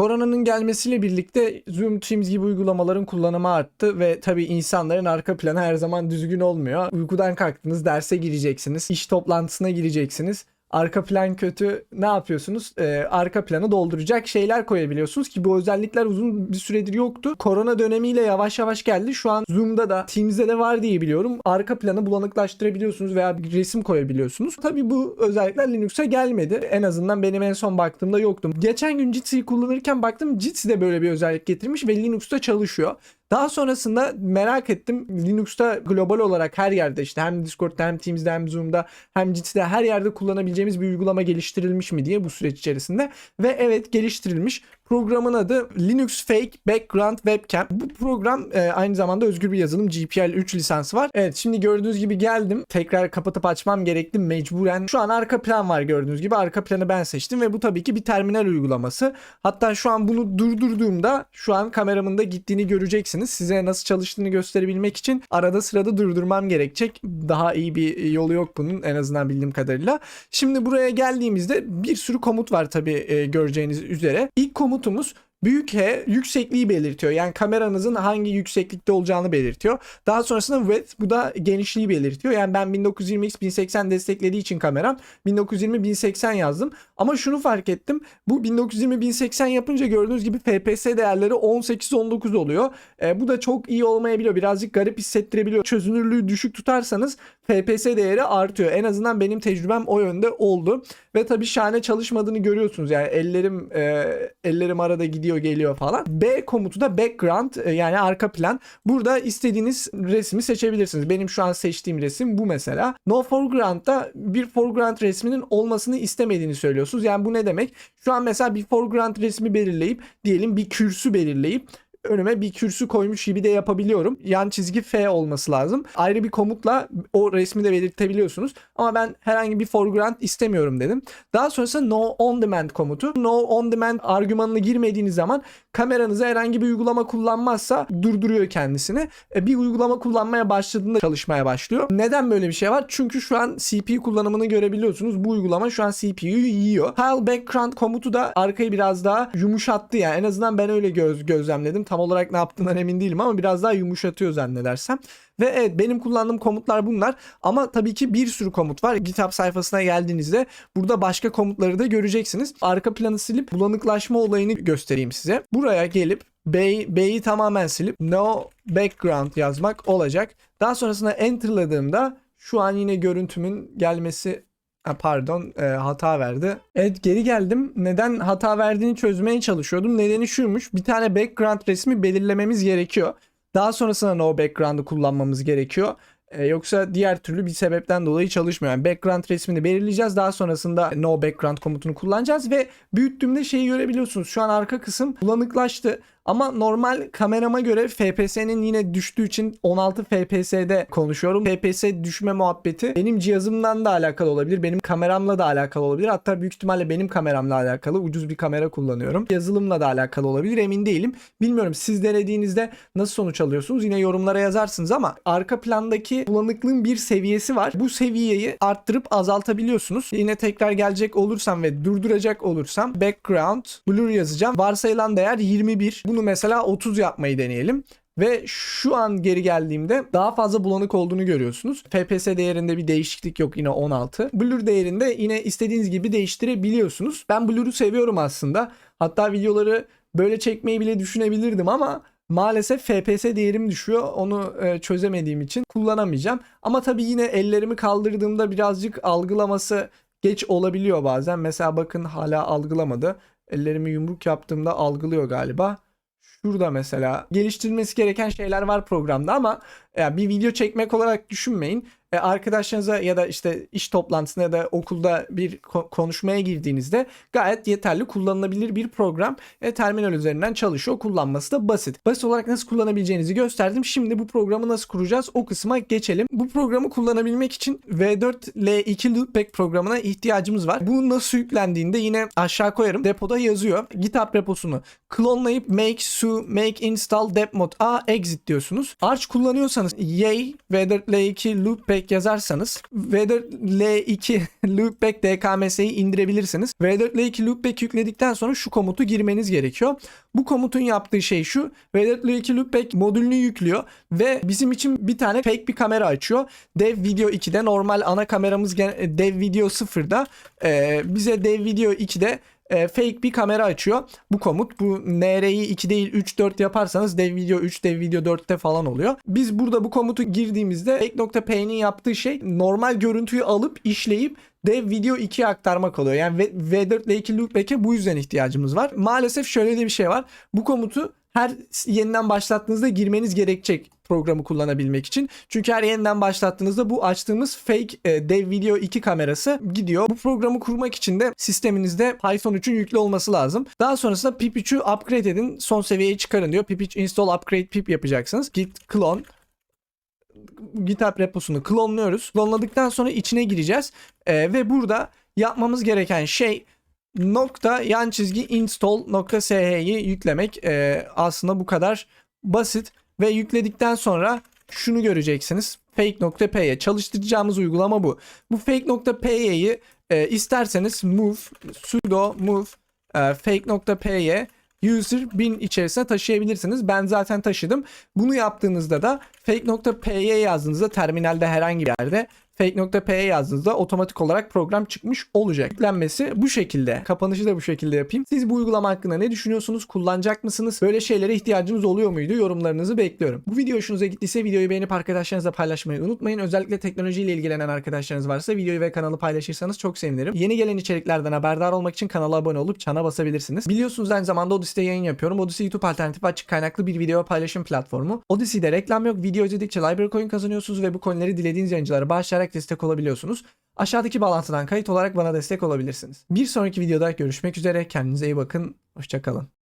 Koronanın gelmesiyle birlikte Zoom Teams gibi uygulamaların kullanımı arttı ve tabii insanların arka planı her zaman düzgün olmuyor. Uykudan kalktınız, derse gireceksiniz, iş toplantısına gireceksiniz. Arka plan kötü ne yapıyorsunuz? Ee, arka planı dolduracak şeyler koyabiliyorsunuz ki bu özellikler uzun bir süredir yoktu. Korona dönemiyle yavaş yavaş geldi. Şu an Zoom'da da Teams'de de var diye biliyorum. Arka planı bulanıklaştırabiliyorsunuz veya bir resim koyabiliyorsunuz. Tabii bu özellikler Linux'a gelmedi. En azından benim en son baktığımda yoktu. Geçen gün Jitsi'yi kullanırken baktım Jitsi de böyle bir özellik getirmiş ve Linux'ta çalışıyor. Daha sonrasında merak ettim. Linux'ta global olarak her yerde işte hem Discord'da hem Teams'de hem Zoom'da hem Jitsi'de her yerde kullanabileceğimiz bir uygulama geliştirilmiş mi diye bu süreç içerisinde. Ve evet geliştirilmiş. Programın adı Linux Fake Background Webcam. Bu program e, aynı zamanda özgür bir yazılım GPL 3 lisansı var. Evet şimdi gördüğünüz gibi geldim. Tekrar kapatıp açmam gerekti mecburen. Şu an arka plan var gördüğünüz gibi. Arka planı ben seçtim ve bu tabii ki bir terminal uygulaması. Hatta şu an bunu durdurduğumda şu an kameramın da gittiğini göreceksiniz. Size nasıl çalıştığını gösterebilmek için arada sırada durdurmam gerekecek. Daha iyi bir yolu yok bunun en azından bildiğim kadarıyla. Şimdi buraya geldiğimizde bir sürü komut var tabii e, göreceğiniz üzere. İlk komutumuz Büyük H yüksekliği belirtiyor. Yani kameranızın hangi yükseklikte olacağını belirtiyor. Daha sonrasında width bu da genişliği belirtiyor. Yani ben 1920x 1080 desteklediği için kameram 1920 1080 yazdım. Ama şunu fark ettim. Bu 1920 1080 yapınca gördüğünüz gibi FPS değerleri 18-19 oluyor. E, bu da çok iyi olmayabiliyor. Birazcık garip hissettirebiliyor. Çözünürlüğü düşük tutarsanız FPS değeri artıyor. En azından benim tecrübem o yönde oldu. Ve tabii şahane çalışmadığını görüyorsunuz. Yani ellerim e, ellerim arada gidiyor geliyor falan. B komutu da background e, yani arka plan. Burada istediğiniz resmi seçebilirsiniz. Benim şu an seçtiğim resim bu mesela. No foreground'da bir foreground resminin olmasını istemediğini söylüyorsunuz. Yani bu ne demek? Şu an mesela bir foreground resmi belirleyip diyelim bir kürsü belirleyip önüme bir kürsü koymuş gibi de yapabiliyorum. Yan çizgi F olması lazım. Ayrı bir komutla o resmi de belirtebiliyorsunuz. Ama ben herhangi bir foreground istemiyorum dedim. Daha sonrasında no on demand komutu. No on demand argümanını girmediğiniz zaman kameranıza herhangi bir uygulama kullanmazsa durduruyor kendisini. E, Bir uygulama kullanmaya başladığında çalışmaya başlıyor. Neden böyle bir şey var? Çünkü şu an CPU kullanımını görebiliyorsunuz. Bu uygulama şu an CPU'yu yiyor. Tile background komutu da arkayı biraz daha yumuşattı yani. En azından ben öyle göz gözlemledim. Tam olarak ne yaptığından emin değilim ama biraz daha yumuşatıyor zannedersem. Ve evet benim kullandığım komutlar bunlar. Ama tabii ki bir sürü komut var. GitHub sayfasına geldiğinizde burada başka komutları da göreceksiniz. Arka planı silip bulanıklaşma olayını göstereyim size. Buraya gelip B'yi B'yi tamamen silip no background yazmak olacak. Daha sonrasında enterladığımda şu an yine görüntümün gelmesi Ha, pardon e, hata verdi. Evet geri geldim. Neden hata verdiğini çözmeye çalışıyordum. Nedeni şuymuş. Bir tane background resmi belirlememiz gerekiyor. Daha sonrasında no background'ı kullanmamız gerekiyor. E, yoksa diğer türlü bir sebepten dolayı çalışmıyor. Yani background resmini belirleyeceğiz. Daha sonrasında no background komutunu kullanacağız ve büyüttüğümde şeyi görebiliyorsunuz. Şu an arka kısım bulanıklaştı. Ama normal kamerama göre FPS'nin yine düştüğü için 16 FPS'de konuşuyorum. FPS düşme muhabbeti benim cihazımdan da alakalı olabilir. Benim kameramla da alakalı olabilir. Hatta büyük ihtimalle benim kameramla alakalı. Ucuz bir kamera kullanıyorum. Yazılımla da alakalı olabilir. Emin değilim. Bilmiyorum siz denediğinizde nasıl sonuç alıyorsunuz? Yine yorumlara yazarsınız ama arka plandaki bulanıklığın bir seviyesi var. Bu seviyeyi arttırıp azaltabiliyorsunuz. Yine tekrar gelecek olursam ve durduracak olursam background blur yazacağım. Varsayılan değer 21. Bunu mesela 30 yapmayı deneyelim. Ve şu an geri geldiğimde daha fazla bulanık olduğunu görüyorsunuz. FPS değerinde bir değişiklik yok yine 16. Blur değerinde yine istediğiniz gibi değiştirebiliyorsunuz. Ben Blur'u seviyorum aslında. Hatta videoları böyle çekmeyi bile düşünebilirdim ama maalesef FPS değerim düşüyor. Onu e, çözemediğim için kullanamayacağım. Ama tabii yine ellerimi kaldırdığımda birazcık algılaması geç olabiliyor bazen. Mesela bakın hala algılamadı. Ellerimi yumruk yaptığımda algılıyor galiba. Şurada mesela geliştirilmesi gereken şeyler var programda ama ya bir video çekmek olarak düşünmeyin. E, arkadaşlarınıza ya da işte iş toplantısına ya da okulda bir ko- konuşmaya girdiğinizde gayet yeterli kullanılabilir bir program. E, terminal üzerinden çalışıyor. Kullanması da basit. Basit olarak nasıl kullanabileceğinizi gösterdim. Şimdi bu programı nasıl kuracağız o kısma geçelim. Bu programı kullanabilmek için V4L2 Loopback programına ihtiyacımız var. Bu nasıl yüklendiğinde yine aşağı koyarım. Depoda yazıyor. GitHub reposunu klonlayıp make su make install dep mod a exit diyorsunuz. Arch kullanıyorsanız yay V4L2 Loopback loopback yazarsanız V4L2 loopback DKMS'yi indirebilirsiniz. V4L2 loopback yükledikten sonra şu komutu girmeniz gerekiyor. Bu komutun yaptığı şey şu. V4L2 loopback modülünü yüklüyor ve bizim için bir tane fake bir kamera açıyor. Dev Video 2'de normal ana kameramız Dev Video 0'da e, bize Dev Video 2'de e, fake bir kamera açıyor. Bu komut bu NR'yi 2 değil 3 4 yaparsanız dev video 3 dev video 4'te falan oluyor. Biz burada bu komutu girdiğimizde fake.p'nin yaptığı şey normal görüntüyü alıp işleyip dev video 2'ye aktarmak oluyor. Yani V- V4 ile 2 loopback'e bu yüzden ihtiyacımız var. Maalesef şöyle de bir şey var. Bu komutu her yeniden başlattığınızda girmeniz gerekecek programı kullanabilmek için. Çünkü her yeniden başlattığınızda bu açtığımız fake e, dev video 2 kamerası gidiyor. Bu programı kurmak için de sisteminizde Python 3'ün yüklü olması lazım. Daha sonrasında pip 3'ü upgrade edin, son seviyeye çıkarın diyor. Pip 3 install upgrade pip yapacaksınız. Git clone GitHub reposunu klonluyoruz. Klonladıktan sonra içine gireceğiz. Ee, ve burada yapmamız gereken şey nokta yan çizgi install nokta sh'yi yüklemek. Ee, aslında bu kadar basit. Ve yükledikten sonra şunu göreceksiniz. Fake.py çalıştıracağımız uygulama bu. Bu fake.py'yi e, isterseniz move sudo move e, fake.py user bin içerisine taşıyabilirsiniz. Ben zaten taşıdım. Bunu yaptığınızda da fake.py yazdığınızda terminalde herhangi bir yerde fake.py yazdığınızda otomatik olarak program çıkmış olacak. Yüklenmesi bu şekilde. Kapanışı da bu şekilde yapayım. Siz bu uygulama hakkında ne düşünüyorsunuz? Kullanacak mısınız? Böyle şeylere ihtiyacınız oluyor muydu? Yorumlarınızı bekliyorum. Bu video hoşunuza gittiyse videoyu beğenip arkadaşlarınızla paylaşmayı unutmayın. Özellikle teknolojiyle ilgilenen arkadaşlarınız varsa videoyu ve kanalı paylaşırsanız çok sevinirim. Yeni gelen içeriklerden haberdar olmak için kanala abone olup çana basabilirsiniz. Biliyorsunuz aynı zamanda Odyssey'de yayın yapıyorum. Odyssey YouTube alternatif açık kaynaklı bir video paylaşım platformu. Odyssey'de reklam yok. Video izledikçe library coin kazanıyorsunuz ve bu coinleri dilediğiniz yayıncılara bağışlayarak destek olabiliyorsunuz. Aşağıdaki bağlantıdan kayıt olarak bana destek olabilirsiniz. Bir sonraki videoda görüşmek üzere. Kendinize iyi bakın. Hoşçakalın.